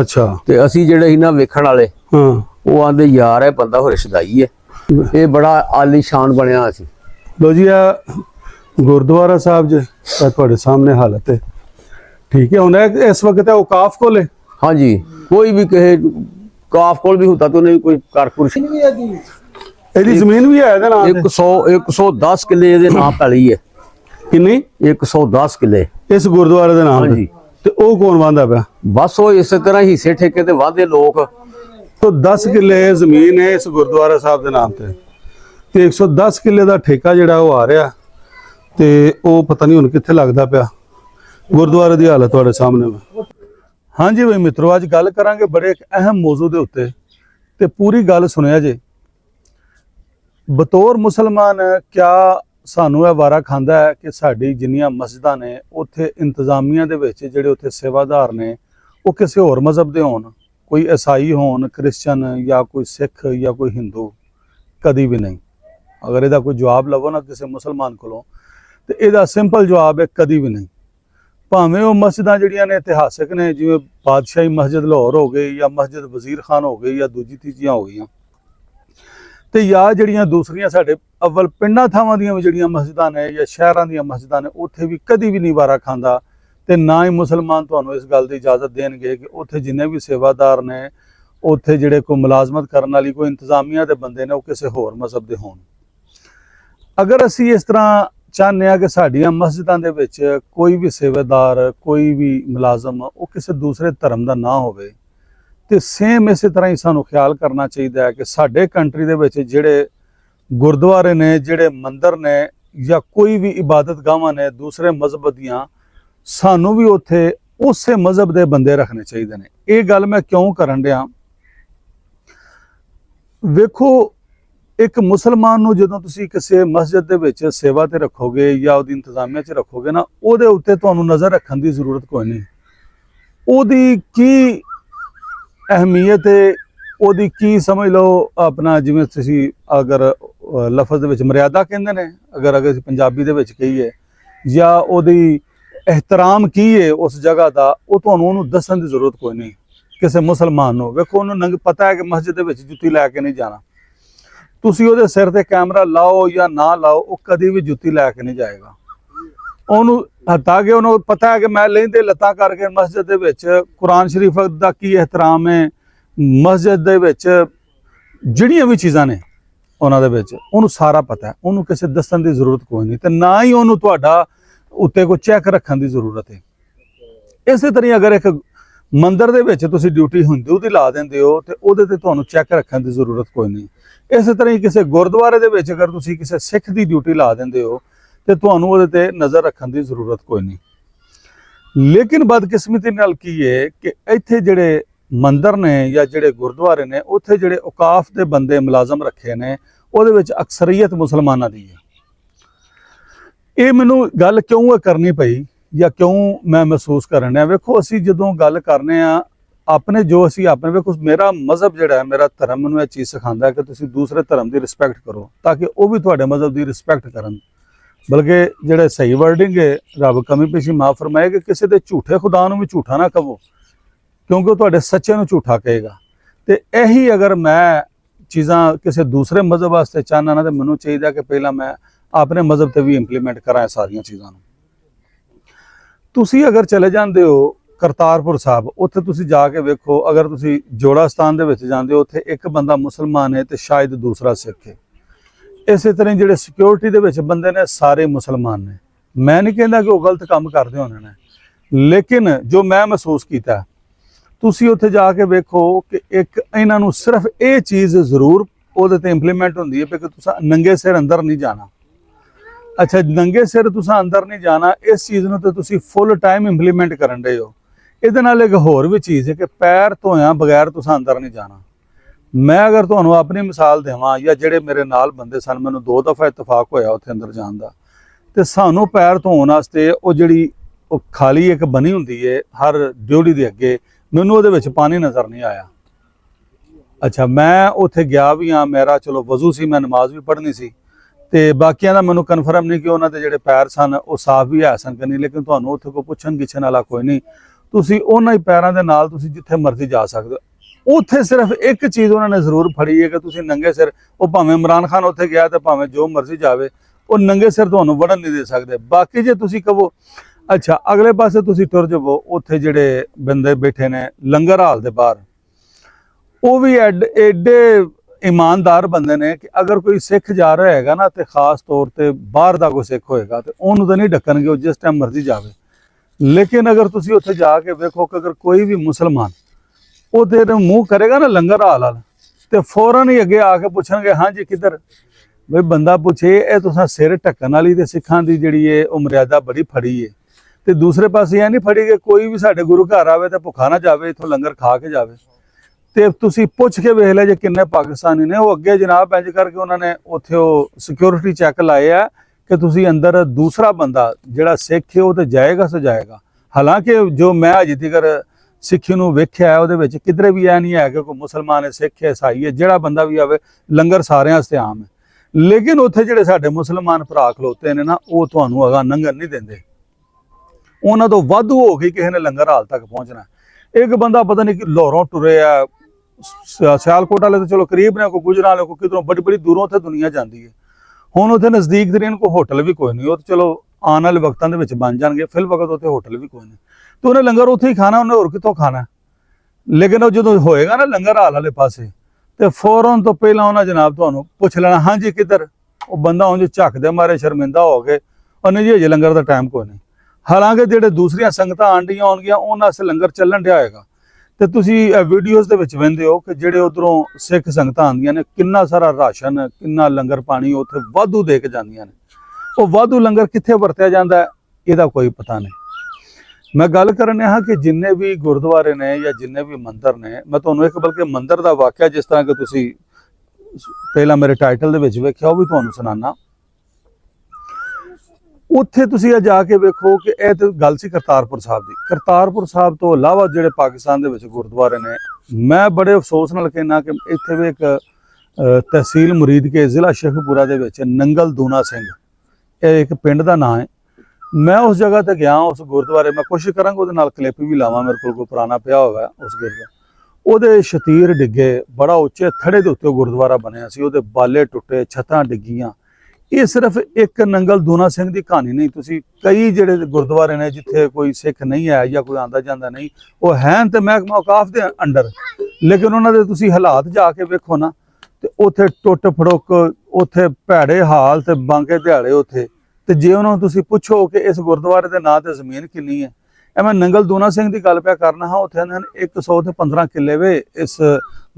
ਅੱਛਾ। ਤੇ ਅਸੀਂ ਜਿਹੜੇ ਸੀ ਨਾ ਵੇਖਣ ਵਾਲੇ ਹਾਂ। ਉਹ ਆਂਦੇ ਯਾਰ ਇਹ ਬੰਦਾ ਹੋਰ ਰਿਸ਼ਦਾਈ ਹੈ ਇਹ ਬੜਾ ਆਲੀਸ਼ਾਨ ਬਣਿਆ ਸੀ। ਲੋ ਜੀ ਆ ਗੁਰਦੁਆਰਾ ਸਾਹਿਬ ਜੀ ਤੁਹਾਡੇ ਸਾਹਮਣੇ ਹਾਲਤ ਹੈ ਠੀਕ ਹੈ ਹੁਣ ਇਸ ਵਕਤ ਹੈ ਔਕਾਫ ਕੋਲੇ ਹਾਂਜੀ। ਕੋਈ ਵੀ ਕਹੇ ਕਾਫ ਕੋਲ ਵੀ ਹੁੰਦਾ ਤਾਂ ਉਹਨੇ ਵੀ ਕੋਈ ਕਾਰਪੋਰੇਸ਼ਨ ਇਹਦੀ ਜ਼ਮੀਨ ਵੀ ਹੈ ਇਹਦੇ ਨਾਂ ਤੇ? 100 110 ਕਿੱਲੇ ਇਹਦੇ ਨਾਮ ਪੈਲੀ ਹੈ ਕਿੰਨੀ? 110 ਕਿੱਲੇ। ਇਸ ਗੁਰਦੁਆਰੇ ਦੇ ਨਾਮ ਹਾਂਜੀ। ਤੇ ਉਹ ਕੌਣ ਵਾਂਦਾ ਪਿਆ? ਬਸ ਉਹ ਇਸੇ ਤਰ੍ਹਾਂ ਹਿੱਸੇ ਠੇਕੇ ਤੇ ਵਾਧੇ ਲੋਕ। तो 10 ਕਿੱਲੇ ਜ਼ਮੀਨ ਹੈ ਇਸ ਗੁਰਦੁਆਰਾ ਸਾਹਿਬ ਦੇ ਨਾਮ ਤੇ। ਤੇ 110 ਕਿੱਲੇ ਦਾ ਠੇਕਾ ਜਿਹੜਾ ਉਹ ਆ ਰਿਹਾ। ਤੇ ਉਹ ਪਤਾ ਨਹੀਂ ਹੁਣ ਕਿੱਥੇ ਲੱਗਦਾ ਪਿਆ। ਗੁਰਦੁਆਰੇ ਦੀ ਹਾਲਤ ਤੁਹਾਡੇ ਸਾਹਮਣੇ ਹਾਂਜੀ ਬਈ ਮਿੱਤਰੋ ਅੱਜ ਗੱਲ ਕਰਾਂਗੇ ਬੜੇ ਇੱਕ ਅਹਿਮ ਮੌਜੂ ਦੇ ਉੱਤੇ। ਤੇ ਪੂਰੀ ਗੱਲ ਸੁਣਿਆ ਜੇ। ਬਤੌਰ ਮੁਸਲਮਾਨ ਕਿਆ ਸਾਨੂੰ ਇਹ ਵਾਰਾ ਖਾਂਦਾ ਹੈ ਕਿ ਸਾਡੀ ਜਿੰਨੀਆਂ ਮਸਜਿਦਾਂ ਨੇ, ਉੱਥੇ ਇੰਤਜ਼ਾਮੀਆਂ ਦੇ ਵਿੱਚ ਜਿਹੜੇ ਉੱਥੇ ਸੇਵਾਦਾਰ ਨੇ, ਉਹ ਕਿਸੇ ਹੋਰ ਮਜ਼ਹਬ ਦੇ ਹੋਣ। ਕੋਈ ਈਸਾਈ ਹੋਣ, ਕ੍ਰਿਸਚਨ ਜਾਂ ਕੋਈ ਸਿੱਖ ਜਾਂ ਕੋਈ ਹਿੰਦੂ, ਕਦੀ ਵੀ ਨਹੀਂ। ਅਗਰ ਇਹਦਾ ਕੋਈ ਜਵਾਬ ਲਵੋ ਨਾ ਕਿਸੇ ਮੁਸਲਮਾਨ ਕੋਲੋਂ, ਤੇ ਇਹਦਾ ਸਿੰਪਲ ਜਵਾਬ ਹੈ ਕਦੀ ਵੀ ਨਹੀਂ। ਭਾਵੇਂ ਉਹ ਮਸਜਿਦਾਂ ਜਿਹੜੀਆਂ ਨੇ ਇਤਿਹਾਸਿਕ ਨੇ, ਜਿਵੇਂ ਬਾਦਸ਼ਾਹੀ ਮਸਜਿਦ ਲਾਹੌਰ ਹੋ ਗਈ ਜਾਂ ਮਸਜਿਦ ਵਜ਼ੀਰ ਖਾਨ ਹੋ ਗਈ ਜਾਂ ਦੂਜੀ ਤੀਜੀਆਂ ਹੋ ਗਈਆਂ ਤੇ ਜਾਂ ਜਿਹੜੀਆਂ ਦੂਸਰੀਆਂ ਸਾਡੇ ਅਵਲ ਪਿੰਡਾਂ ਥਾਵਾਂ ਦੀਆਂ ਵੀ ਜਿਹੜੀਆਂ ਮਸਜਿਦਾਂ ਨੇ ਜਾਂ ਸ਼ਹਿਰਾਂ ਦੀਆਂ ਮਸਜਿਦਾਂ ਨੇ, ਉੱਥੇ ਵੀ ਕਦੀ ਵੀ ਨਹੀਂ ਵਾਰਾ ਖਾਂਦਾ ਤੇ ਨਾ ਹੀ ਮੁਸਲਮਾਨ ਤੁਹਾਨੂੰ ਇਸ ਗੱਲ ਦੀ ਇਜਾਜ਼ਤ ਦੇਣਗੇ ਕਿ ਉੱਥੇ ਜਿੰਨੇ ਵੀ ਸੇਵਾਦਾਰ ਨੇ, ਉੱਥੇ ਜਿਹੜੇ ਕੋਈ ਮੁਲਾਜ਼ਮਤ ਕਰਨ ਵਾਲੀ, ਕੋਈ ਇੰਤਜ਼ਾਮੀਆਂ ਦੇ ਬੰਦੇ ਨੇ, ਉਹ ਕਿਸੇ ਹੋਰ ਮਜ਼ਹਬ ਦੇ ਹੋਣ। ਅਗਰ ਅਸੀਂ ਇਸ ਤਰ੍ਹਾਂ ਚਾਹੁੰਦੇ ਹਾਂ ਕਿ ਸਾਡੀਆਂ ਮਸਜਿਦਾਂ ਦੇ ਵਿੱਚ ਕੋਈ ਵੀ ਸੇਵਾਦਾਰ, ਕੋਈ ਵੀ ਮੁਲਾਜ਼ਮ, ਉਹ ਕਿਸੇ ਦੂਸਰੇ ਧਰਮ ਦਾ ਨਾ ਹੋਵੇ ਤੇ ਸੇਮ ਇਸੇ ਤਰ੍ਹਾਂ ਹੀ ਸਾਨੂੰ ਖਿਆਲ ਕਰਨਾ ਚਾਹੀਦਾ ਹੈ ਕਿ ਸਾਡੇ ਕੰਟਰੀ ਦੇ ਵਿੱਚ ਜਿਹੜੇ ਗੁਰਦੁਆਰੇ ਨੇ, ਜਿਹੜੇ ਮੰਦਰ ਨੇ ਜਾਂ ਕੋਈ ਵੀ ਇਬਾਦਤ ਗਾਹਾਂ ਨੇ, ਦੂਸਰੇ ਮਜ਼ਹਬ ਦੀਆਂ, ਸਾਨੂੰ ਵੀ ਉੱਥੇ ਉਸੇ ਮਜ਼ਹਬ ਦੇ ਬੰਦੇ ਰੱਖਣੇ ਚਾਹੀਦੇ ਨੇ। ਇਹ ਗੱਲ ਮੈਂ ਕਿਉਂ ਕਰਨ ਡਿਆ? ਵੇਖੋ, ਇੱਕ ਮੁਸਲਮਾਨ ਨੂੰ ਜਦੋਂ ਤੁਸੀਂ ਕਿਸੇ ਮਸਜਿਦ ਦੇ ਵਿੱਚ ਸੇਵਾ ਤੇ ਰੱਖੋਗੇ ਜਾਂ ਉਹਦੀ ਇੰਤਜ਼ਾਮੀਆ 'ਚ ਰੱਖੋਗੇ ਨਾ, ਉਹਦੇ ਉੱਤੇ ਤੁਹਾਨੂੰ ਨਜ਼ਰ ਰੱਖਣ ਦੀ ਜ਼ਰੂਰਤ ਕੋਈ ਨਹੀਂ। ਉਹਦੀ ਕੀ ਅਹਿਮੀਅਤ ਹੈ ਉਹਦੀ ਕੀ ਸਮਝ ਲਓ, ਆਪਣਾ ਜਿਵੇਂ ਤੁਸੀਂ ਅਗਰ ਲਫ਼ਜ਼ ਦੇ ਵਿੱਚ ਮਰਿਆਦਾ ਕਹਿੰਦੇ ਨੇ, ਅਗਰ ਅਗਰ ਅਸੀਂ ਪੰਜਾਬੀ ਦੇ ਵਿੱਚ ਕਹੀਏ, ਜਾਂ ਉਹਦੀ ਇਹਤਰਾਮ ਕੀ ਹੈ ਉਸ ਜਗ੍ਹਾ ਦਾ, ਉਹ ਤੁਹਾਨੂੰ ਉਹਨੂੰ ਦੱਸਣ ਦੀ ਜ਼ਰੂਰਤ ਕੋਈ ਨਹੀਂ। ਕਿਸੇ ਮੁਸਲਮਾਨ ਨੂੰ, ਵੇਖੋ ਉਹਨੂੰ ਨੰਗ, ਪਤਾ ਹੈ ਕਿ ਮਸਜਿਦ ਦੇ ਵਿੱਚ ਜੁੱਤੀ ਲੈ ਕੇ ਨਹੀਂ ਜਾਣਾ। ਤੁਸੀਂ ਉਹਦੇ ਸਿਰ ਤੇ ਕੈਮਰਾ ਲਾਓ ਜਾਂ ਨਾ ਲਾਓ, ਉਹ ਕਦੀ ਵੀ ਜੁੱਤੀ ਲੈ ਕੇ ਨਹੀਂ ਜਾਏਗਾ। ਉਹਨੂੰ ਹੱਤਾ ਕਿ ਉਹਨੂੰ ਪਤਾ ਹੈ ਕਿ ਮੈਂ ਲੈਂਦੇ ਲੱਤਾਂ ਕਰਕੇ ਮਸਜਿਦ ਦੇ ਵਿੱਚ ਕੁਰਾਨ ਸ਼ਰੀਫ ਦਾ ਕੀ ਇਹਤਰਾਮ ਹੈ, ਮਸਜਿਦ ਦੇ ਵਿੱਚ ਜਿਹੜੀਆਂ ਵੀ ਚੀਜ਼ਾਂ ਨੇ ਉਹਨਾਂ ਦੇ ਵਿੱਚ, ਉਹਨੂੰ ਸਾਰਾ ਪਤਾ ਹੈ, ਉਹਨੂੰ ਕਿਸੇ ਦੱਸਣ ਦੀ ਜ਼ਰੂਰਤ ਕੋਈ ਨਹੀਂ, ਤੇ ਨਾ ਹੀ ਉਹਨੂੰ ਤੁਹਾਡਾ ਉੱਤੇ ਕੋਈ ਚੈੱਕ ਰੱਖਣ ਦੀ ਜ਼ਰੂਰਤ ਹੈ। ਇਸੇ ਤਰ੍ਹਾਂ ਅਗਰ ਇੱਕ ਮੰਦਰ ਦੇ ਵਿੱਚ ਤੁਸੀਂ ਡਿਊਟੀ ਹਿੰਦੂ ਦੀ ਲਾ ਦਿੰਦੇ ਹੋ, ਤੇ ਉਹਦੇ ਤੇ ਤੁਹਾਨੂੰ ਚੈੱਕ ਰੱਖਣ ਦੀ ਜ਼ਰੂਰਤ ਕੋਈ ਨਹੀਂ। ਇਸੇ ਤਰ੍ਹਾਂ ਹੀ ਕਿਸੇ ਗੁਰਦੁਆਰੇ ਦੇ ਵਿੱਚ ਅਗਰ ਤੁਸੀਂ ਕਿਸੇ ਸਿੱਖ ਦੀ ਡਿਊਟੀ ਲਾ ਦਿੰਦੇ ਹੋ ਤੇ ਤੁਹਾਨੂੰ ਉਹਦੇ ਤੇ ਨਜ਼ਰ ਰੱਖਣ ਦੀ ਜ਼ਰੂਰਤ ਕੋਈ ਨਹੀਂ। ਲੇਕਿਨ ਬਦਕਿਸਮਤੀ ਨਾਲ ਕੀ ਹੈ ਕਿ ਇੱਥੇ ਜਿਹੜੇ ਮੰਦਰ ਨੇ ਜਾਂ ਜਿਹੜੇ ਗੁਰਦੁਆਰੇ ਨੇ, ਉੱਥੇ ਜਿਹੜੇ ਔਕਾਫ ਦੇ ਬੰਦੇ ਮੁਲਾਜ਼ਮ ਰੱਖੇ ਨੇ, ਉਹਦੇ ਵਿੱਚ ਅਕਸਰੀਅਤ ਮੁਸਲਮਾਨਾਂ ਦੀ ਹੈ ਇਹ ਮੈਨੂੰ ਗੱਲ ਕਿਉਂ ਇਹ ਕਰਨੀ ਪਈ ਜਾਂ ਕਿਉਂ ਮੈਂ ਮਹਿਸੂਸ ਕਰਨ ਡਿਆ ਵੇਖੋ, ਅਸੀਂ ਜਦੋਂ ਗੱਲ ਕਰਨੇ ਆ, ਆਪਣੇ ਜੋ ਅਸੀਂ ਆਪਣੇ, ਵੇਖੋ, ਮੇਰਾ ਮਜ਼ਹਬ ਜਿਹੜਾ ਹੈ, ਮੇਰਾ ਧਰਮ ਮੈਨੂੰ ਇਹ ਚੀਜ਼ ਸਿਖਾਉਂਦਾ ਕਿ ਤੁਸੀਂ ਦੂਸਰੇ ਧਰਮ ਦੀ ਰਿਸਪੈਕਟ ਕਰੋ, ਤਾਂ ਕਿ ਉਹ ਵੀ ਤੁਹਾਡੇ ਮਜ਼ਹਬ ਦੀ ਰਿਸਪੈਕਟ ਕਰਨ। ਬਲਕਿ ਜਿਹੜੇ ਸਹੀ ਵਰਡਿੰਗ ਹੈ, ਰੱਬ ਕਮੀ ਪੇਸ਼ੀ ਮਾਫ ਫਰਮਾਏ ਕਿ ਕਿਸੇ ਦੇ ਝੂਠੇ ਖੁਦਾ ਨੂੰ ਵੀ ਝੂਠਾ ਨਾ ਕਹੋ, ਕਿਉਂਕਿ ਉਹ ਤੁਹਾਡੇ ਸੱਚੇ ਨੂੰ ਝੂਠਾ ਕਹੇਗਾ। ਤੇ ਇਹੀ ਅਗਰ ਮੈਂ ਚੀਜ਼ਾਂ ਕਿਸੇ ਦੂਸਰੇ ਮਜ਼ਹਬ ਵਾਸਤੇ ਚਾਹਨਾ ਨਾ, ਤੇ ਮੈਨੂੰ ਚਾਹੀਦਾ ਕਿ ਪਹਿਲਾਂ ਮੈਂ ਆਪਣੇ ਮਜ਼ਹਬ ਤੇ ਵੀ ਇੰਪਲੀਮੈਂਟ ਕਰਾਂ ਇਹ ਸਾਰੀਆਂ ਚੀਜ਼ਾਂ ਨੂੰ। ਤੁਸੀਂ ਅਗਰ ਚਲੇ ਜਾਂਦੇ ਹੋ ਕਰਤਾਰਪੁਰ ਸਾਹਿਬ, ਉੱਥੇ ਤੁਸੀਂ ਜਾ ਕੇ ਵੇਖੋ, ਅਗਰ ਤੁਸੀਂ ਜੋੜਾ ਸਥਾਨ ਦੇ ਵਿੱਚ ਜਾਂਦੇ ਹੋ, ਉੱਥੇ ਇੱਕ ਬੰਦਾ ਮੁਸਲਮਾਨ ਹੈ ਤੇ ਸ਼ਾਇਦ ਦੂਸਰਾ ਸਿੱਖ ਹੈ। ਇਸੇ ਤਰ੍ਹਾਂ ਹੀ ਜਿਹੜੇ ਸਿਕਿਉਰਿਟੀ ਦੇ ਵਿੱਚ ਬੰਦੇ ਨੇ ਸਾਰੇ ਮੁਸਲਮਾਨ ਨੇ। ਮੈਂ ਨਹੀਂ ਕਹਿੰਦਾ ਕਿ ਉਹ ਗਲਤ ਕੰਮ ਕਰਦੇ ਹੋਣੇ ਨੇ। ਲੇਕਿਨ ਜੋ ਮੈਂ ਮਹਿਸੂਸ ਕੀਤਾ, ਤੁਸੀਂ ਉੱਥੇ ਜਾ ਕੇ ਵੇਖੋ ਕਿ ਇੱਕ ਇਹਨਾਂ ਨੂੰ ਸਿਰਫ ਇਹ ਚੀਜ਼ ਜ਼ਰੂਰ ਉਹਦੇ ਤੇ ਇੰਪਲੀਮੈਂਟ ਹੁੰਦੀ ਹੈ ਕਿ ਤੁਸੀਂ ਨੰਗੇ ਸਿਰ ਅੰਦਰ ਨਹੀਂ ਜਾਣਾ। ਅੱਛਾ, ਨੰਗੇ ਸਿਰ ਤੁਸੀਂ ਅੰਦਰ ਨਹੀਂ ਜਾਣਾ, ਇਸ ਚੀਜ਼ ਨੂੰ ਤੇ ਤੁਸੀਂ ਫੁੱਲ ਟਾਈਮ ਇੰਪਲੀਮੈਂਟ ਕਰਨ ਦੇ ਹੋ। ਇਹਦੇ ਨਾਲ ਇੱਕ ਹੋਰ ਵੀ ਚੀਜ਼ ਹੈ ਕਿ ਪੈਰ ਧੋਇਆ ਬਗੈਰ ਤੁਸੀਂ ਅੰਦਰ ਨਹੀਂ ਜਾਣਾ। ਮੈਂ ਅਗਰ ਤੁਹਾਨੂੰ ਆਪਣੀ ਮਿਸਾਲ ਦੇਵਾਂ ਜਾਂ ਜਿਹੜੇ ਮੇਰੇ ਨਾਲ ਬੰਦੇ ਸਨ, ਮੈਨੂੰ ਦੋ ਦਫਾ ਇਤਫਾਕ ਹੋਇਆ ਉੱਥੇ ਅੰਦਰ ਜਾਣ ਦਾ। ਤੇ ਸਾਨੂੰ ਪੈਰ ਧੋਣ ਵਾਸਤੇ ਉਹ ਜਿਹੜੀ ਉਹ ਖਾਲੀ ਇੱਕ ਬਣੀ ਹੁੰਦੀ ਹੈ ਹਰ ਡਿਊਟੀ ਦੇ ਅੱਗੇ, ਮੈਨੂੰ ਉਹਦੇ ਵਿੱਚ ਪਾਣੀ ਨਜ਼ਰ ਨਹੀਂ ਆਇਆ। ਅੱਛਾ, ਮੈਂ ਉੱਥੇ ਗਿਆ ਵੀ ਹਾਂ, ਮੇਰਾ ਚਲੋ ਵਜ਼ੂ ਸੀ, ਮੈਂ ਨਮਾਜ਼ ਵੀ ਪੜ੍ਹਨੀ ਸੀ। ਤੇ ਬਾਕੀਆਂ ਦਾ ਮੈਨੂੰ ਕਨਫਰਮ ਨਹੀਂ ਕਿ ਉਹਨਾਂ ਦੇ ਜਿਹੜੇ ਪੈਰ ਸਨ, ਉਹ ਸਾਫ਼ ਵੀ ਹੈ ਸਨ ਕਿ ਨਹੀਂ, ਲੇਕਿਨ ਤੁਹਾਨੂੰ ਉੱਥੇ ਕੋਈ ਪੁੱਛਣ ਗਿੱਛਣ ਵਾਲਾ ਕੋਈ ਨਹੀਂ। ਤੁਸੀਂ ਉਹਨਾਂ ਹੀ ਪੈਰਾਂ ਦੇ ਨਾਲ ਤੁਸੀਂ ਜਿੱਥੇ ਮਰਜ਼ੀ ਜਾ ਸਕਦੇ ਹੋ। ਉੱਥੇ ਸਿਰਫ ਇੱਕ ਚੀਜ਼ ਉਹਨਾਂ ਨੇ ਜ਼ਰੂਰ ਫੜੀ ਹੈ ਕਿ ਤੁਸੀਂ ਨੰਗੇ ਸਿਰ, ਉਹ ਭਾਵੇਂ ਇਮਰਾਨ ਖਾਨ ਉੱਥੇ ਗਿਆ ਤੇ ਭਾਵੇਂ ਜੋ ਮਰਜ਼ੀ ਜਾਵੇ, ਉਹ ਨੰਗੇ ਸਿਰ ਤੁਹਾਨੂੰ ਵੜਨ ਨਹੀਂ ਦੇ ਸਕਦੇ। ਬਾਕੀ ਜੇ ਤੁਸੀਂ ਕਹੋ, ਅੱਛਾ, ਅਗਲੇ ਪਾਸੇ ਤੁਸੀਂ ਤੁਰ ਜਾਵੋ, ਉੱਥੇ ਜਿਹੜੇ ਬੰਦੇ ਬੈਠੇ ਨੇ ਲੰਗਰ ਹਾਲ ਦੇ ਬਾਹਰ, ਉਹ ਵੀ ਐਡ- ਐਡੇ ਇਮਾਨਦਾਰ ਬੰਦੇ ਨੇ ਕਿ ਅਗਰ ਕੋਈ ਸਿੱਖ ਜਾ ਰਿਹਾ ਹੈਗਾ ਨਾ ਤੇ ਖਾਸ ਤੌਰ ਤੇ ਬਾਹਰ ਦਾ ਕੋਈ ਸਿੱਖ ਹੋਏਗਾ ਤੇ ਉਹਨੂੰ ਤਾਂ ਨਹੀਂ ਡੱਕਣਗੇ ਉਹ ਜਿਸ ਟਾਈਮ ਮਰਜ਼ੀ ਜਾਵੇ। ਲੇਕਿਨ ਅਗਰ ਤੁਸੀਂ ਉੱਥੇ ਜਾ ਕੇ ਵੇਖੋ ਕਿ ਅਗਰ ਕੋਈ ਵੀ ਮੁਸਲਮਾਨ ਉਹ ਤੇਰੇ ਮੂੰਹ ਕਰੇਗਾ ਨਾ ਲੰਗਰ ਹਾਲ ਵਾਲ ਤੇ ਫੌਰਨ ਹੀ ਅੱਗੇ ਆ ਕੇ ਪੁੱਛਣਗੇ ਹਾਂਜੀ ਕਿੱਧਰ? ਬਈ ਬੰਦਾ ਪੁੱਛੇ, ਇਹ ਤੁਸੀਂ ਸਿਰ ਢੱਕਣ ਵਾਲੀ ਤੇ ਸਿੱਖਾਂ ਦੀ ਜਿਹੜੀ ਏ, ਉਹ ਮਰਿਆਦਾ ਬੜੀ ਫੜੀ ਏ। ਤੇ ਦੂਸਰੇ ਪਾਸੇ ਇਹ ਨਹੀਂ ਫੜੀ ਕਿ ਕੋਈ ਵੀ ਸਾਡੇ ਗੁਰੂ ਘਰ ਆਵੇ ਤੇ ਭੁੱਖਾ ਨਾ ਜਾਵੇ, ਇਥੋਂ ਲੰਗਰ ਖਾ ਕੇ ਜਾਵੇ। ਤੇ ਤੁਸੀਂ ਪੁੱਛ ਕੇ ਵੇਖ ਲਿਆ ਜੇ ਕਿੰਨੇ ਪਾਕਿਸਤਾਨੀ ਨੇ। ਉਹ ਅੱਗੇ ਜਨਾਬ ਇੰਜ ਕਰਕੇ ਉਹਨਾਂ ਨੇ ਉੱਥੇ ਉਹ ਸਿਕਿਉਰਿਟੀ ਚੈੱਕ ਲਾਏ ਆ ਕਿ ਤੁਸੀਂ ਅੰਦਰ ਦੂਸਰਾ ਬੰਦਾ ਜਿਹੜਾ ਸਿੱਖ ਹੈ ਉਹ ਤੇ ਜਾਏਗਾ ਸੋ ਜਾਏਗਾ ਹਾਲਾਂਕਿ ਜੋ ਮੈਂ ਅਜੇ ਤੱਕ ਸਿੱਖੀ ਨੂੰ ਵੇਖਿਆ ਉਹਦੇ ਵਿੱਚ ਕਿਧਰੇ ਵੀ ਇਹ ਨਹੀਂ ਹੈ ਕਿ ਕੋਈ ਮੁਸਲਮਾਨ ਹੈ, ਸਿੱਖ ਹੈ, ਈਸਾਈ ਹੈ, ਜਿਹੜਾ ਬੰਦਾ ਵੀ ਆਵੇ, ਲੰਗਰ ਸਾਰਿਆਂ ਵਾਸਤੇ ਆਮ ਹੈ। ਲੇਕਿਨ ਉੱਥੇ ਜਿਹੜੇ ਸਾਡੇ ਮੁਸਲਮਾਨ ਭਰਾ ਖਲੋਤੇ ਨੇ ਨਾ, ਉਹ ਤੁਹਾਨੂੰ ਅਗਾ ਲੰਗਰ ਨਹੀਂ ਦਿੰਦੇ। ਉਹਨਾਂ ਤੋਂ ਵਾਧੂ ਹੋ ਕੇ ਕਿਸੇ ਨੇ ਲੰਗਰ ਹਾਲ ਤੱਕ ਪਹੁੰਚਣਾ ਇੱਕ ਬੰਦਾ ਪਤਾ ਨਹੀਂ ਕਿ ਲਾਹੌਰੋਂ ਟੁਰੇ ਆ ਸਿਆਲਕੋਟ ਵਾਲੇ ਤਾਂ ਚਲੋ ਕਰੀਬ ਨੇ, ਕੋਈ ਗੁਜਰਾਂ ਵਾਲੇ ਕਿਧਰੋਂ, ਬੜੀ ਬੜੀ ਦੂਰੋਂ ਉੱਥੇ ਦੁਨੀਆ ਜਾਂਦੀ ਹੈ। ਹੁਣ ਉੱਥੇ ਨਜ਼ਦੀਕ ਦੇ ਤਰੀਨ ਕੋਈ ਹੋਟਲ ਵੀ ਕੋਈ ਨਹੀਂ, ਉਹ ਤਾਂ ਚਲੋ ਆਉਣ ਵਾਲੇ ਵਕਤਾਂ ਦੇ ਵਿੱਚ ਬਣ ਜਾਣਗੇ ਫਿਲ ਵਕਤ ਉੱਥੇ ਹੋਟਲ ਵੀ ਕੋਈ ਨਹੀਂ। ਤੇ ਉਹਨੇ ਲੰਗਰ ਉੱਥੇ ਹੀ ਖਾਣਾ, ਉਹਨੇ ਹੋਰ ਕਿੱਥੋਂ ਖਾਣਾ? ਲੇਕਿਨ ਉਹ ਜਦੋਂ ਹੋਏਗਾ ਨਾ ਲੰਗਰ ਹਾਲ ਵਾਲੇ ਪਾਸੇ, ਤੇ ਫੌਰਨ ਤੋਂ ਪਹਿਲਾਂ ਉਹਨਾਂ ਜਨਾਬ ਤੁਹਾਨੂੰ ਪੁੱਛ ਲੈਣਾ, ਹਾਂਜੀ ਕਿੱਧਰ? ਉਹ ਬੰਦਾ ਉਂਝ ਝੱਕਦੇ ਮਾਰੇ, ਸ਼ਰਮਿੰਦਾ ਹੋ ਕੇ ਉਹਨੇ ਜੀ ਅਜੇ ਲੰਗਰ ਦਾ ਟਾਈਮ ਕੋਈ ਨਹੀਂ। ਹਾਲਾਂਕਿ ਜਿਹੜੇ ਦੂਸਰੀਆਂ ਸੰਗਤਾਂ ਆਂਡੀਆਂ ਆਉਣਗੀਆਂ ਉਹਨਾਂ ਵਾਸਤੇ ਲੰਗਰ ਚੱਲਣ ਡਿਆ ਹੋਏਗਾ। ਤੇ ਤੁਸੀਂ ਵੀਡੀਓਜ਼ ਦੇ ਵਿੱਚ ਵੇਖਦੇ ਹੋ ਕਿ ਜਿਹੜੇ ਉਧਰੋਂ ਸਿੱਖ ਸੰਗਤਾਂ ਆਉਂਦੀਆਂ ਨੇ, ਕਿੰਨਾ ਸਾਰਾ ਰਾਸ਼ਨ, ਕਿੰਨਾ ਲੰਗਰ ਪਾਣੀ ਉੱਥੇ ਵਾਧੂ ਦੇ ਕੇ ਜਾਂਦੀਆਂ ਨੇ। ਉਹ ਵਾਧੂ ਲੰਗਰ ਕਿੱਥੇ ਵਰਤਿਆ ਜਾਂਦਾ ਇਹਦਾ ਕੋਈ ਪਤਾ ਨਹੀਂ। ਮੈਂ ਗੱਲ ਕਰਨ ਰਿਹਾ ਕਿ ਜਿੰਨੇ ਵੀ ਗੁਰਦੁਆਰੇ ਨੇ ਜਾਂ ਜਿੰਨੇ ਵੀ ਮੰਦਿਰ ਨੇ, ਮੈਂ ਤੁਹਾਨੂੰ ਇੱਕ ਬਲਕਿ ਮੰਦਿਰ ਦਾ ਵਾਕਿਆ ਜਿਸ ਤਰ੍ਹਾਂ ਕਿ ਤੁਸੀਂ ਪਹਿਲਾਂ ਮੇਰੇ ਟਾਈਟਲ ਦੇ ਵਿੱਚ ਵੇਖਿਆ, ਉਹ ਵੀ ਤੁਹਾਨੂੰ ਸੁਣਾਣਾ ਉੱਥੇ ਤੁਸੀਂ ਇਹ ਜਾ ਕੇ ਵੇਖੋ ਕਿ ਇਹ ਤੇ ਗੱਲ ਸੀ ਕਰਤਾਰਪੁਰ ਸਾਹਿਬ ਦੀ। ਕਰਤਾਰਪੁਰ ਸਾਹਿਬ ਤੋਂ ਇਲਾਵਾ ਜਿਹੜੇ ਪਾਕਿਸਤਾਨ ਦੇ ਵਿੱਚ ਗੁਰਦੁਆਰੇ ਨੇ, ਮੈਂ ਬੜੇ ਅਫਸੋਸ ਨਾਲ ਕਹਿਣਾ ਕਿ ਇੱਥੇ ਵੀ ਇੱਕ ਤਹਿਸੀਲ ਮੁਰੀਦ ਕੇ ਜ਼ਿਲ੍ਹਾ ਸ਼ੇਖਪੁਰਾ ਦੇ ਵਿੱਚ ਨੰਗਲ ਦੂਨਾ ਸਿੰਘ। ਇਹ ਇੱਕ ਪਿੰਡ ਦਾ ਨਾਮ ਹੈ। ਮੈਂ ਉਸ ਜਗ੍ਹਾ ਤੇ ਗਿਆ, ਉਸ ਗੁਰਦੁਆਰੇ, ਮੈਂ ਕੋਸ਼ਿਸ਼ ਕਰਾਂਗਾ ਉਹਦੇ ਨਾਲ ਕਲਿੱਪ ਵੀ ਲਾਵਾਂ, ਮੇਰੇ ਕੋਲ ਕੋਈ ਪੁਰਾਣਾ ਪਿਆ ਹੋਇਆ ਉਸ ਗੁਰਦੁਆਰੇ। ਉਹਦੇ ਸ਼ਤੀਰ ਡਿੱਗੇ, ਬੜਾ ਉੱਚੇ ਥੜੇ ਦੇ ਉੱਤੇ ਉਹ ਗੁਰਦੁਆਰਾ ਬਣਿਆ ਸੀ, ਉਹਦੇ ਬਾਲੇ ਟੁੱਟੇ, ਛੱਤਾਂ ਡਿੱਗੀਆਂ। ਇਹ ਸਿਰਫ ਇੱਕ ਨੰਗਲ ਦੋਨਾ ਸਿੰਘ ਦੀ ਕਹਾਣੀ ਨਹੀਂ, ਤੁਸੀਂ ਕਈ ਜਿਹੜੇ ਗੁਰਦੁਆਰੇ ਨੇ ਜਿੱਥੇ ਕੋਈ ਸਿੱਖ ਨਹੀਂ ਹੈ ਜਾਂ ਕੋਈ ਆਂਦਾ ਜਾਂਦਾ ਨਹੀਂ, ਉਹ ਹੈ ਤੇ ਮਹਿਕਮਾ ਔਕਾਫ ਦੇ ਅੰਡਰ। ਲੇਕਿਨ ਉਹਨਾਂ ਦੇ ਤੁਸੀਂ ਹਾਲਾਤ ਜਾ ਕੇ ਵੇਖੋ ਨਾ, ਤੇ ਉੱਥੇ ਟੁੱਟ ਫੜੁੱਕ ਉੱਥੇ ਭੈੜੇ ਹਾਲ ਤੇ ਬਾਂਕੇ ਦਿਹਾੜੇ ਉੱਥੇ। ਤੇ ਜੇ ਉਹਨਾਂ ਨੂੰ ਤੁਸੀਂ ਪੁੱਛੋ ਕਿ ਇਸ ਗੁਰਦੁਆਰੇ ਦੇ ਨਾਂ ਤੇ ਜ਼ਮੀਨ ਕਿੰਨੀ ਹੈ, ਇਹ ਮੈਂ ਨੰਗਲ ਦੋਨਾ ਸਿੰਘ ਦੀ ਗੱਲ ਪਿਆ ਕਰਨਾ ਹਾਂ, ਉੱਥੇ ਹਨ 100 ਤੇ 15 ਕਿੱਲੇ ਵੇ ਇਸ